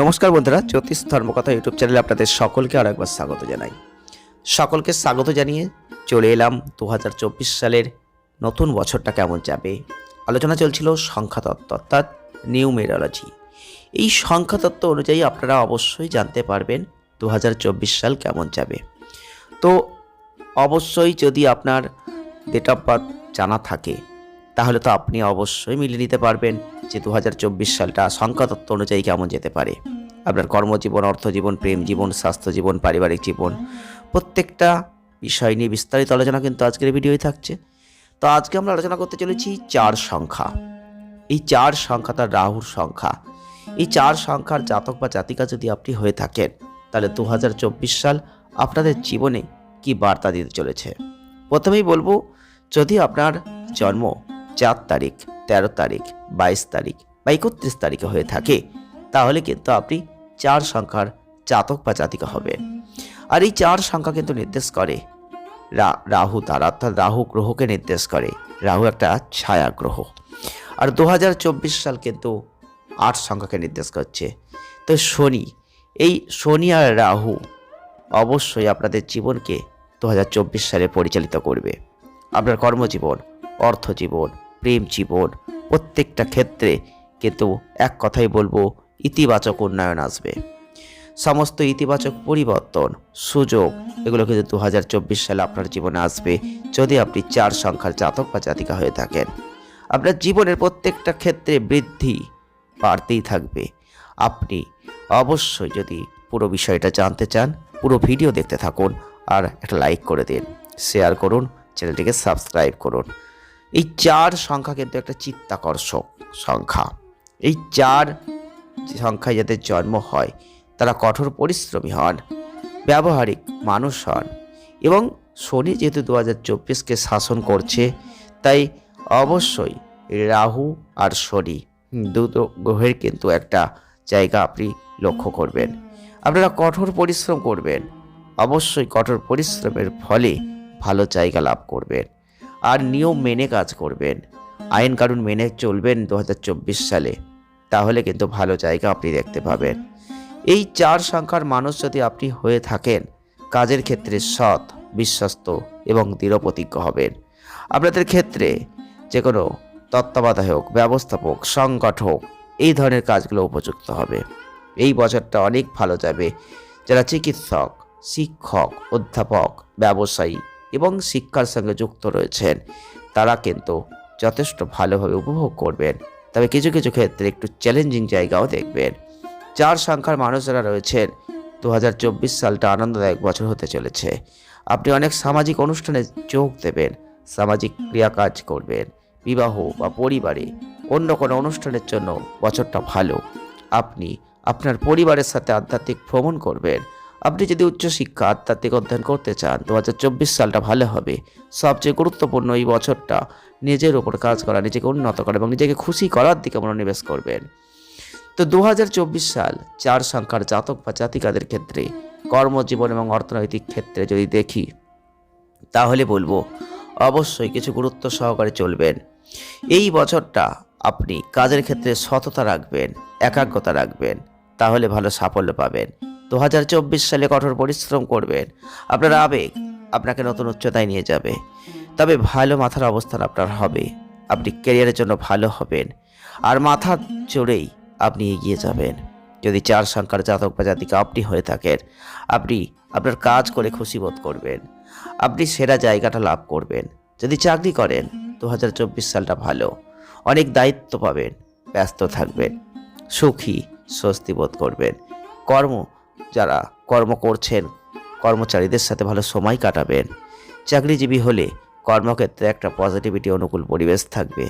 নমস্কার বন্ধুরা, জ্যোতিষ ধর্মকথা ইউটিউব চ্যানেলে আপনাদের সকলকে আর একবার স্বাগত জানাই। সকলকে স্বাগত জানিয়ে চলে এলাম দু হাজার চব্বিশ সালের নতুন বছরটা কেমন যাবে? আলোচনা চলছিল সংখ্যাতত্ত্ব, অর্থাৎ নিউমেরোলজি। এই সংখ্যাতত্ত্ব অনুযায়ী আপনারা অবশ্যই জানতে পারবেন দু হাজার চব্বিশ সাল কেমন যাবে। তো অবশ্যই যদি আপনার ডেট অফ বার্থ জানা থাকে, তাহলে তো আপনি অবশ্যই মিলিয়ে নিতে পারবেন। যে দু হাজার চব্বিশ সালটা সংখ্যাতত্ত্ব অনুযায়ী কেমন যেতে পারে? আপনার কর্মজীবন, অর্থজীবন, প্রেম জীবন, স্বাস্থ্য জীবন, পারিবারিক জীবন, প্রত্যেকটা বিষয় নিয়ে বিস্তারিত আলোচনা কিন্তু আজকের ভিডিওই থাকছে। তো আজকে আমরা আলোচনা করতে চলেছি চার সংখ্যা। এই চার সংখ্যা তার রাহুর সংখ্যা। এই চার সংখ্যার জাতক বা জাতিকা যদি আপনি হয়ে থাকেন, তাহলে দু হাজার চব্বিশ সাল আপনাদের জীবনে কি বার্তা দিতে চলেছে? প্রথমেই বলব, যদি আপনার জন্ম চার তারিখ তেরো তারিখ, বাইশ তারিখ বা একত্রিশ তারিখে হয়ে থাকে, তাহলে কিন্তু আপনি চার সংখ্যার জাতক বা জাতিকা হবে। আর এই চার সংখ্যা কিন্তু নির্দেশ করে রা- রাহু তার, অর্থাৎ রাহু গ্রহকে নির্দেশ করে। রাহু একটা ছায়া গ্রহ। আর দু হাজার চব্বিশ সাল কিন্তু আট সংখ্যাকে নির্দেশ করছে। তো শনি, এই শনি আর রাহু অবশ্যই আপনাদের জীবনকে দু হাজার চব্বিশ সালে পরিচালিত করবে। আপনার কর্মজীবন, অর্থজীবন, প্রেম জীবন প্রত্যেকটা ক্ষেত্রে কিন্তু এক কথাই বলব, ইতিবাচক উন্নয়ন আসবে। সমস্ত ইতিবাচক পরিবর্তন, সুযোগ, এগুলো কিন্তু দু হাজার চব্বিশ সালে আপনার জীবনে আসবে যদি আপনি চার সংখ্যার জাতক বা জাতিকা হয়ে থাকেন। আপনার জীবনের প্রত্যেকটা ক্ষেত্রে বৃদ্ধি বাড়তেই থাকবে। আপনি অবশ্যই যদি পুরো বিষয়টা জানতে চান, পুরো ভিডিও দেখতে থাকুন আর একটা লাইক করে দিন। শেয়ার করুন, চ্যানেলটিকে সাবস্ক্রাইব করুন। এই চার সংখ্যা কিন্তু একটা চিত্তাকর্ষক সংখ্যা। এই চার সংখ্যায় যাদের জন্ম হয়, তারা কঠোর পরিশ্রমী হন, ব্যবহারিক মানুষ হন এবং শনি যেহেতু দু হাজার চব্বিশকে শাসন করছে, তাই অবশ্যই রাহু আর শনি দুটো গ্রহের কিন্তু একটা জায়গা আপনি লক্ষ্য করবেন। আপনারা কঠোর পরিশ্রম করবেন, অবশ্যই কঠোর পরিশ্রমের ফলে ভালো জায়গা লাভ করবেন। আর নিয়ম মেনে কাজ করবেন। আইন কানুন মেনে চলবেন দু হাজার চব্বিশ সালে। তাহলে কিন্তু ভালো জায়গা আপনি দেখতে পাবেন। এই চার সংখ্যার মানুষ যদি আপনি হয়ে থাকেন, কাজের ক্ষেত্রে সৎ, বিশ্বস্ত এবং দৃঢ়প্রতিজ্ঞ হবেন। আপনাদের ক্ষেত্রে যে কোনো তত্ত্বাবধায়ক, ব্যবস্থাপক, সংগঠক এই ধরনের কাজগুলো উপযুক্ত হবে। এই বছরটা অনেক ভালো যাবে। যারা চিকিৎসক, শিক্ষক, অধ্যাপক, ব্যবসায়ী এবং শিক্ষার সঙ্গে যুক্ত রয়েছেন। তারা কিন্তু যথেষ্ট ভালোভাবে উপভোগ করবেন। তবে কিছু কিছু ক্ষেত্রে একটু চ্যালেঞ্জিং জায়গাও দেখবেন। চার সংখ্যার মানুষ যারা রয়েছেন। দু হাজার চব্বিশ সালটা আনন্দদায়ক বছর হতে চলেছে। আপনি অনেক সামাজিক অনুষ্ঠানে যোগ দেবেন, সামাজিক ক্রিয়াকাজ করবেন, বিবাহ বা পরিবারে অন্য কোনো অনুষ্ঠানের জন্য বছরটা ভালো। আপনি আপনার পরিবারের সাথে আধ্যাত্মিক ভ্রমণ করবেন। আপনি যদি উচ্চশিক্ষা আধ্যাত্মিক অধ্যয়ন করতে চান দু হাজার চব্বিশ সালটা ভালো হবে। সবচেয়ে গুরুত্বপূর্ণ এই বছরটা নিজের ওপর কাজ করা, নিজেকে উন্নত করা এবং নিজেকে খুশি করার দিকে মনোনিবেশ করবেন। তো দু হাজার চব্বিশ সাল চার সংখ্যার জাতক বা জাতিকাদের ক্ষেত্রে, কর্মজীবন এবং অর্থনৈতিক ক্ষেত্রে যদি দেখি, তাহলে বলব অবশ্যই কিছু গুরুত্ব সহকারে চলবেন। এই বছরটা আপনি কাজের ক্ষেত্রে সততা রাখবেন, একাগ্রতা রাখবেন, তাহলে ভালো সাফল্য পাবেন। দু হাজার চব্বিশ সালে কঠোর পরিশ্রম করবেন। আপনার আবেগ আপনাকে নতুন উচ্চতায় নিয়ে যাবে। তবে ভালো মাথার অবস্থান আপনার হবে। আপনি ক্যারিয়ারের জন্য ভালো হবেন। আর মাথা জোরেই আপনি এগিয়ে যাবেন। যদি চার সংখ্যার জাতক বা জাতিকা আপনি হয়ে থাকেন, আপনি আপনার কাজ করে খুশি বোধ করবেন। আপনি সেরা জায়গাটা লাভ করবেন। যদি চাকরি করেন দু হাজার চব্বিশ সালটা ভালো। অনেক দায়িত্ব পাবেন, ব্যস্ত থাকবেন, সুখী, স্বস্তি বোধ করবেন। কর্ম যারা কর্ম করছেন, কর্মচারীদের সাথে ভালো সময় কাটাবেন। চাকরিজীবী হলে কর্মক্ষেত্রে একটা পজিটিভিটি অনুকূল পরিবেশ থাকবে।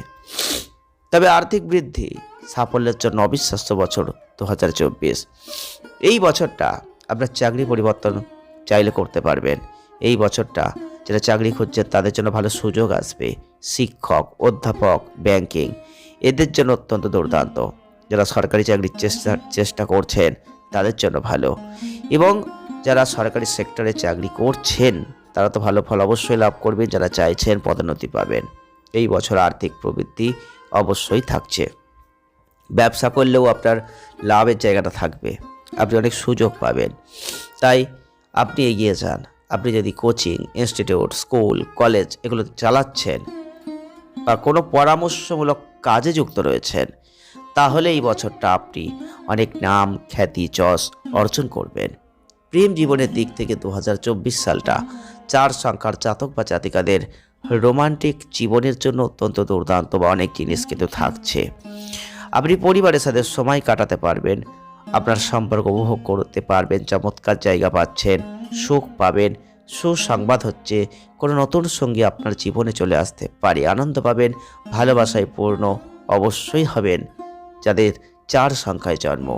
তবে আর্থিক বৃদ্ধি সাফল্যের জন্য অবিশ্বাস্য বছর দু হাজার চব্বিশ। এই বছরটা আপনার চাকরি পরিবর্তন চাইলে করতে পারবেন। এই বছরটা যারা চাকরি খুঁজছেন, তাদের জন্য ভালো সুযোগ আসবে। শিক্ষক, অধ্যাপক ব্যাংকিং এদের জন্য অত্যন্ত দুর্দান্ত। যারা সরকারি চাকরির চেষ্টা চেষ্টা করছেন তাদের জন্য ভালো। এবং যারা সরকারি সেক্টরে চাকরি করছেন, তারা তো ভালো ফল অবশ্যই লাভ করবেন, যারা চাইছেন পদোন্নতি পাবেন। এই বছর আর্থিক প্রবৃদ্ধি অবশ্যই থাকছে। ব্যবসা করলেও আপনার লাভের জায়গাটা থাকবে। আপনি অনেক সুযোগ পাবেন। তাই আপনি এগিয়ে যান। আপনি যদি কোচিং ইনস্টিটিউট স্কুল কলেজ এগুলো চালাচ্ছেন বা কোনো পরামর্শমূলক কাজে যুক্ত রয়েছেন তাহলে এই বছরটা আপনি অনেক নাম, খ্যাতি, যশ অর্জন করবেন। প্রেম জীবনের দিক থেকে দু হাজার চব্বিশ সালটা চার সংখ্যার জাতক বা জাতিকাদের রোমান্টিক জীবনের জন্য অত্যন্ত দুর্দান্ত বা অনেক জিনিস কিন্তু থাকছে। আপনি পরিবারের সাথে সময় কাটাতে পারবেন, আপনার সম্পর্ক উপভোগ করতে পারবেন, চমৎকার জায়গা পাচ্ছেন, সুখ পাবেন, সুসংবাদ হচ্ছে, কোনো নতুন সঙ্গী আপনার জীবনে চলে আসতে পারে, আনন্দ পাবেন, ভালোবাসায় পূর্ণ অবশ্যই হবেন। যাদের চার সংখ্যায় জন্ম।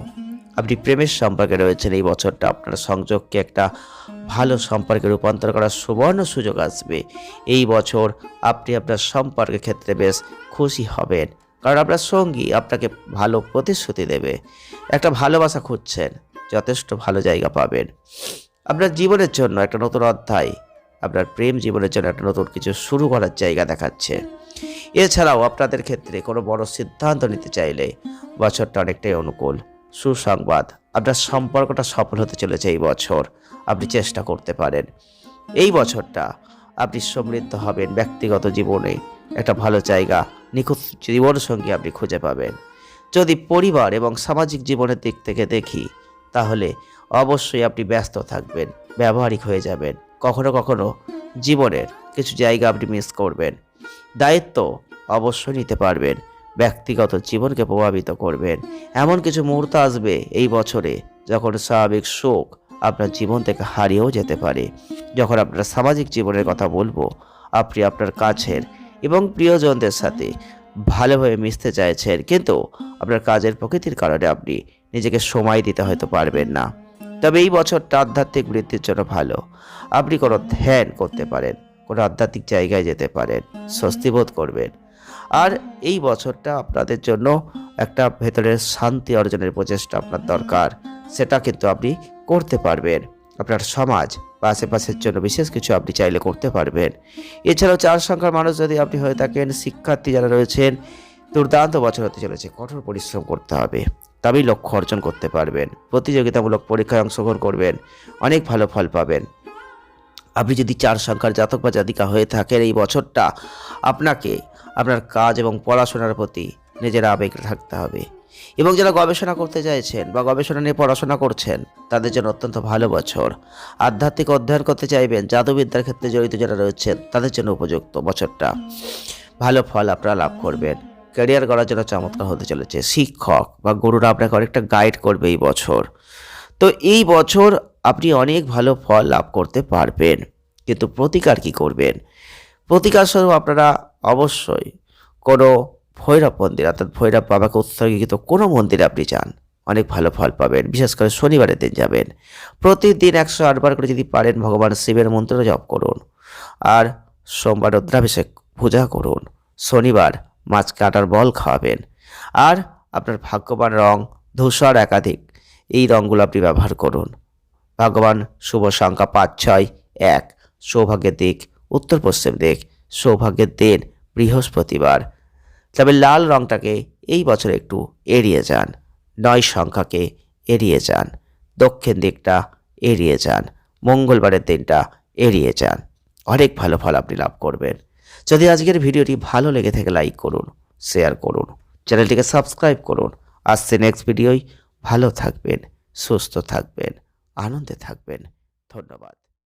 আপনি প্রেমের সম্পর্কে রয়েছেন এই বছরটা। আপনার সংযোগকে একটা ভালো সম্পর্কে রূপান্তর করার সুবর্ণ সুযোগ আসবে। এই বছর আপনি আপনার সম্পর্কের ক্ষেত্রে বেশ খুশি হবেন। কারণ আপনার সঙ্গী আপনাকে ভালো প্রতিশ্রুতি দেবে। একটা ভালোবাসা খুঁজছেন। যথেষ্ট ভালো জায়গা পাবেন। আপনার জীবনের জন্য একটা নতুন অধ্যায় আপনার প্রেম জীবনের জন্য একটা নতুন কিছু শুরু করার জায়গা দেখাচ্ছে। এছাড়াও আপনাদের ক্ষেত্রে কোনো বড় সিদ্ধান্ত নিতে চাইলে বছরটা অনেকটাই অনুকূল। সুসংবাদ, আপনার সম্পর্কটা সফল হতে চলেছে এই বছর, আপনি চেষ্টা করতে পারেন। এই বছরটা আপনি সমৃদ্ধ হবেন ব্যক্তিগত জীবনে, একটা ভালো জায়গা, নিখুঁত জীবনসঙ্গী আপনি খুঁজে পাবেন। যদি পরিবার এবং সামাজিক জীবনের দিক থেকে দেখি, তাহলে অবশ্যই আপনি ব্যস্ত থাকবেন, ব্যবহারিক হয়ে যাবেন। কখনো কখনো জীবনের কিছু জায়গা আপনি মিস করবেন। দায়িত্ব অবশ্যই নিতে পারবেন। ব্যক্তিগত জীবনকে প্রভাবিত করবেন। এমন কিছু মুহূর্ত আসবে এই বছরে যখন স্বাভাবিক শোক আপনার জীবন থেকে হারিয়েও যেতে পারে। যখন আপনার সামাজিক জীবনের কথা বলব, আপনি আপনার কাছের এবং প্রিয়জনদের সাথে ভালোভাবে মিশতে চাইছেন, কিন্তু আপনার কাজের প্রকৃতির কারণে আপনি নিজেকে সময় দিতে হয়তো পারবেন না। তবে এই বছরটা আধ্যাত্মিক বৃদ্ধির জন্য ভালো। আপনি কোনো ধ্যান করতে পারেন, কোনো আধ্যাত্মিক জায়গায় যেতে পারেন স্বস্তি বোধ করবেন। আর এই বছরটা আপনাদের জন্য একটা ভেতরের শান্তি অর্জনের প্রচেষ্টা আপনার দরকার। সেটা কিন্তু আপনি করতে পারবেন। আপনার সমাজ বা আশেপাশের জন্য বিশেষ কিছু আপনি চাইলে করতে পারবেন। এছাড়াও চার সংখ্যার মানুষ যদি আপনি হয়ে থাকেন, শিক্ষার্থী যারা রয়েছেন, দুর্দান্ত বছর হতে চলেছে, কঠোর পরিশ্রম করতে হবে। তবেই লক্ষ্য অর্জন করতে পারবেন। প্রতিযোগিতামূলক পরীক্ষায় অংশগ্রহণ করবেন। অনেক ভালো ফল পাবেন। আপনি যদি চার সংখ্যার জাতক বা জাতিকা হয়ে থাকেন এই বছরটা, আপনাকে আপনার কাজ এবং পড়াশোনার প্রতি নিজের আবেগ থাকতে হবে। এবং যারা গবেষণা করতে চাইছেন বা গবেষণা নিয়ে পড়াশোনা করছেন, তাদের জন্য অত্যন্ত ভালো বছর। আধ্যাত্মিক অধ্যয়ন করতে চাইবেন, জাদুবিদ্যার ক্ষেত্রে জড়িত যারা রয়েছেন, তাদের জন্য উপযুক্ত বছরটা। ভালো ফল আপনারা লাভ করবেন। ক্যারিয়ার করার জন্য চমৎকার হতে চলেছে। শিক্ষক বা গুরুরা আপনাকে অনেকটা গাইড করবে এই বছর। তো এই বছর আপনি অনেক ভালো ফল লাভ করতে পারবেন। কিন্তু প্রতিকার কি করবেন? প্রতিকার স্বরূপ আপনারা অবশ্যই কোনো ভৈরব মন্দির, অর্থাৎ ভৈরব বাবাকে উৎসর্গীকৃত কোনো মন্দিরে আপনি যান। অনেক ভালো ফল পাবেন। বিশেষ করে শনিবারের দিন যাবেন। প্রতিদিন একশো আটবার করে যদি পারেন ভগবান শিবের মন্ত্র জপ করুন। আর সোমবার রুদ্রাভিষেক পূজা করুন। শনিবার মাছ কাটার বল খাওয়াবেন। আর আপনার ভাগ্যবান রং ধূসর একাধিক, এই রঙগুলো আপনি ব্যবহার করুন। ভগবান শুভ সংখ্যা পাঁচ, ছয়, এক, সৌভাগ্যের দিক, উত্তর পশ্চিম দিক, সৌভাগ্যের দিন, বৃহস্পতিবার। তবে লাল রংটাকে এই বছর একটু এড়িয়ে যান, নয় সংখ্যাকে এড়িয়ে যান, দক্ষিণ দিকটা এড়িয়ে যান, মঙ্গলবারের দিনটা এড়িয়ে যান। অনেক ভালো ফল আপনি লাভ করবেন। যদি আজকের ভিডিওটি ভালো লেগে থাকে লাইক করুন শেয়ার করুন, চ্যানেলটিকে সাবস্ক্রাইব করুন। আসছে নেক্সট ভিডিওই ভালো থাকবেন, সুস্থ থাকবেন, আনন্দে থাকবেন। ধন্যবাদ।